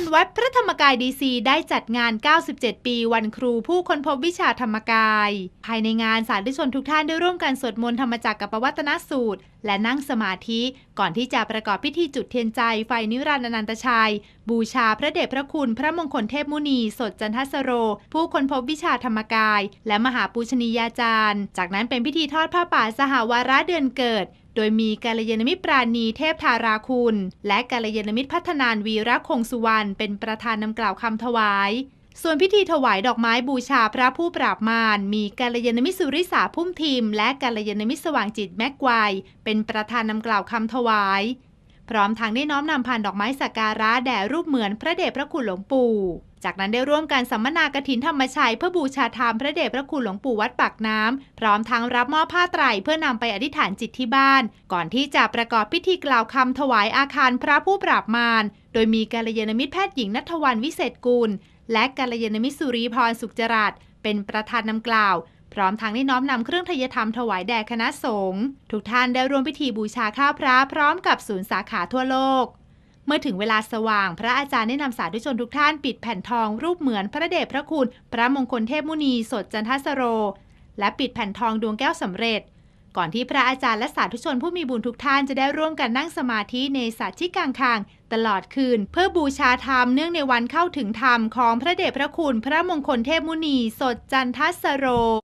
านวัดพระธรรมกายดีซีได้จัดงาน 97 ปี วันครูผู้ค้นพบวิชาธรรมกาย ภายในงานสาธุชนทุกท่านได้ร่วมกันสวดมนต์ธรรมจักรกับปวัตนสูตร และนั่งสมาธิก่อนที่จะประกอบพิธีจุดเทียนใจไฟนิรันดร์อนันตชัย บูชาพระเดชพระคุณพระมงคลเทพมุนี สดจันทสโร ผู้ค้นพบวิชาธรรมกาย และมหาปูชนียาจารย์ จากนั้นเป็นพิธีทอดผ้าป่าสหวาระเดือนเกิด โดยมีกาลยานมิตรปราณีเทพธาราคุณ และกาลยานมิตรพัฒนานวีระคงสุวรรณเป็นประธานนำกล่าวคำถวาย ส่วนพิธีถวายดอกไม้บูชาพระผู้ปราบมารมีกาลยานมิตรสุริสาพุ่มทีม และกาลยานมิตรสว่างจิตแม็กไกวเป็นประธานนำกล่าวคำถวาย พร้อมทางได้น้อมนำผ่านดอกไม้สักการะแด่รูปเหมือนพระเดชพระคุณหลวงปู่ จากนั้นได้ร่วมกันสัมมนากฐินธรรมชัยเพื่อบูชาธรรมพระเดชพระคุณหลวงปู่วัดปากน้ำพร้อมทั้งรับมอบผ้าไตรเพื่อนำไปอธิษฐานจิตที่บ้าน ก่อนที่จะประกอบพิธีกล่าวคำถวายอาคารพระผู้ปราบมารโดยมีกาลยานมิตรแพทย์หญิงนัทวันวิเศษกุลและกาลยานมิตรสุรีพรสุขจรัสเป็นประธานนำกล่าว พร้อมทั้งได้น้อมนำเครื่องทยธรรมถวายแด่คณะสงฆ์ทุกท่านได้ร่วมพิธีบูชาข้าวพระพร้อมกับศูนย์สาขาทั่วโลก เมื่อถึงเวลาสว่าง พระอาจารย์ได้นำสาธุชนทุกท่านปิดแผ่นทองรูปเหมือนพระเดชพระคุณ พระมงคลเทพมุนีสดจันทสโร และปิดแผ่นทองดวงแก้วสำเร็จ ก่อนที่พระอาจารย์และสาธุชนผู้มีบุญทุกท่านจะได้ร่วมกันนั่งสมาธิในสัตที่กลางคางตลอดคืน เพื่อบูชาธรรมเนื่องในวันเข้าถึงธรรมของพระเดชพระคุณ พระมงคลเทพมุนี สดจันทสโร